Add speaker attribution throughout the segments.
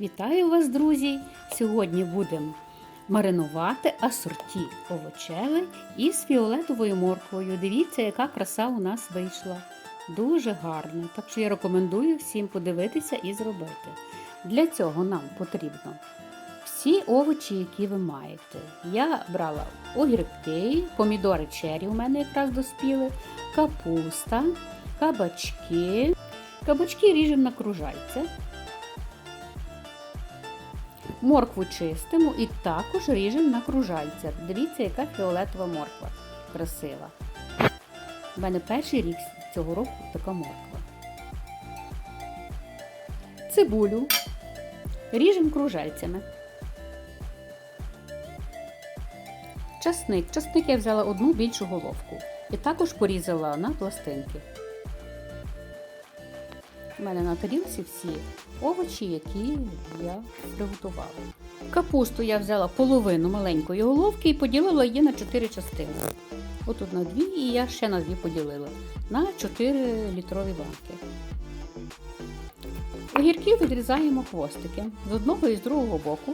Speaker 1: Вітаю вас, друзі! Сьогодні будемо маринувати асорті овочеве із фіолетовою морквою. Дивіться, яка краса у нас вийшла. Дуже гарно. Так що я рекомендую всім подивитися і зробити. Для цього нам потрібно всі овочі, які ви маєте. Я брала огірки, помідори чері у мене якраз доспіли, капуста, кабачки. Кабачки ріжемо на кружальця. Моркву чистимо і також ріжемо на кружальця. Дивіться, яка фіолетова морква красива. У мене перший рік цього року така морква. Цибулю ріжемо кружальцями. Часник. Часник я взяла одну більшу головку і також порізала на пластинки. У мене на тарілці всі овочі, які я приготувала. Капусту я взяла половину маленької головки і поділила її на 4 частини. Отут на дві, і я ще на дві поділила. На 4 літрові банки. Огірки відрізаємо хвостики з одного і з другого боку.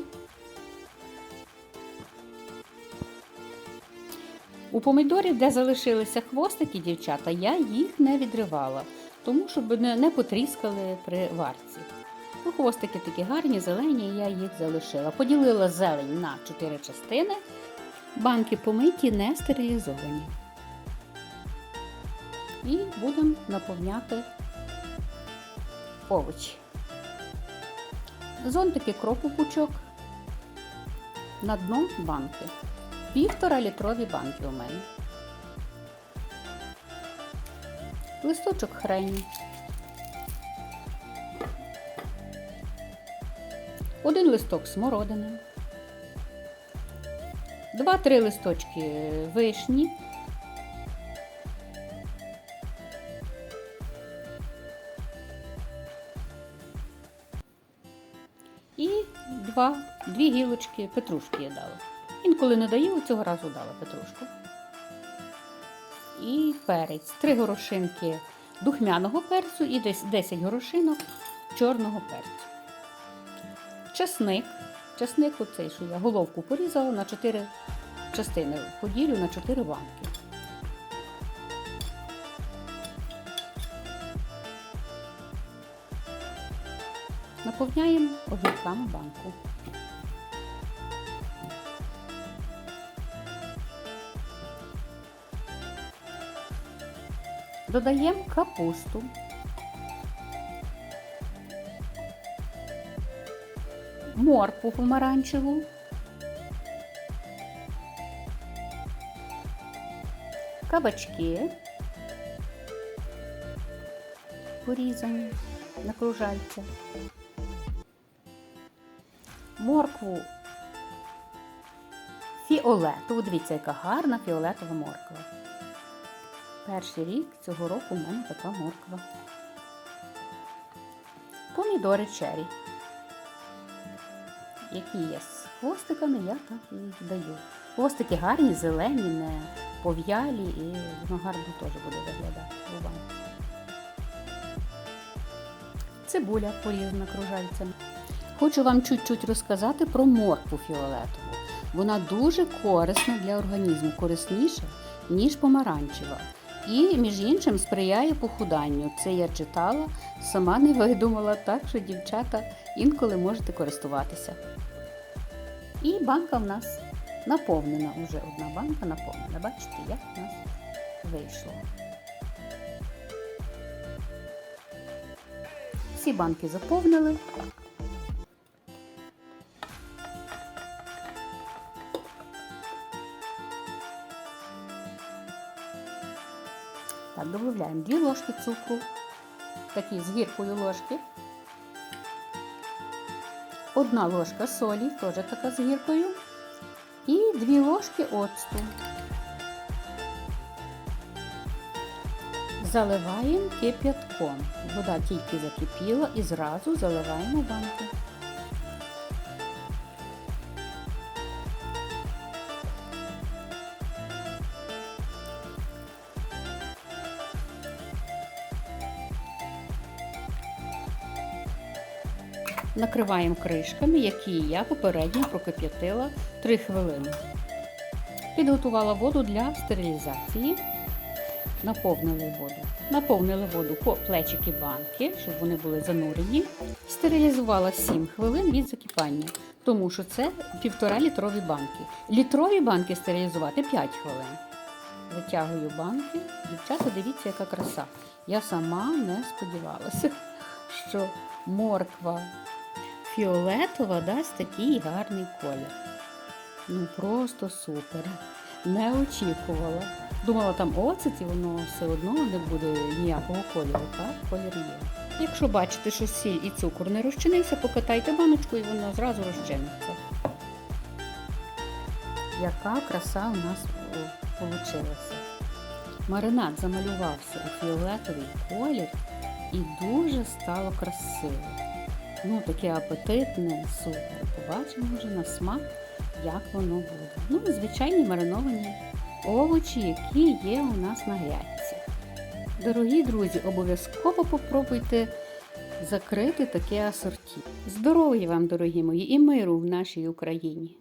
Speaker 1: У помідорів, де залишилися хвостики, дівчата, я їх не відривала тому щоб не, потріскали при варці. Ну, Хвостики такі гарні, зелені, я їх залишила. Поділила зелень на 4 частини. Банки помиті, не стерилізовані. І будемо наповняти овочі. Зонтики кропу пучок на дно банки. Півтора літрові банки у мене. листочок хрені, один листок смородини, два-три листочки вишні, і два, дві гілочки петрушки я дала. Інколи не даю, цього разу дала петрушку і перець. Три горошинки духмяного перцю і десь 10 горошинок чорного перцю. Часник. Часник оцей, що я головку порізала на 4 частини, поділю на 4 банки. Наповняємо огірками банку. Додаємо капусту. Моркву помаранчеву. Кабачки. Порізані на кружальця. Моркву фіолетову. Дивіться, яка гарна фіолетова морква. Перший рік цього року у мене така морква. Помідори чері. Які є з хвостиками, я так і даю. Хвостики гарні, зелені, не пов'ялі і воно гарно теж буде виглядати. Буває. Цибуля порізана кружальцями. Хочу вам чуть-чуть розказати про моркву фіолетову. Вона дуже корисна для організму, корисніша, ніж помаранчева. І, між іншим, сприяє похуданню. Це я читала, сама не видумала, так що дівчата інколи можете користуватися. І банка в нас наповнена. Уже одна банка наповнена. Бачите, як в нас вийшло. Всі банки заповнили. Так, додаємо 2 ложки цукру, такі з гіркою ложки. Одна ложка солі, теж така з гіркою. І 2 ложки оцту. Заливаємо кип'ятком. Вода тільки закипіла і зразу заливаємо банки. Накриваємо кришками, які я попередньо прокип'ятила 3 хвилини. Підготувала воду для стерилізації. Наповнили воду. Наповнили воду по плечики банки, щоб вони були занурені. Стерилізувала 7 хвилин від закипання, тому що це півтора літрові банки. Літрові банки стерилізувати 5 хвилин. Витягую банки. Дівчата, дивіться, яка краса. Я сама не сподівалася, що морква фіолетова дасть такий гарний колір. Ну просто супер. Не очікувала. Думала, там оцет і воно все одно не буде ніякого кольору, так? Колір є. Якщо бачите, що сіль і цукор не розчинився, покатайте баночку і воно зразу розчиниться. Яка краса у нас вийшла. Маринад замалювався у фіолетовий колір і дуже стало красиво. Ну, таке апетитне, супер. Побачимо вже на смак, як воно буде. Ну, і звичайні мариновані овочі, які є у нас на грядці. Дорогі друзі, обов'язково попробуйте закрити таке асорті. Здоров'я вам, дорогі мої, і миру в нашій Україні!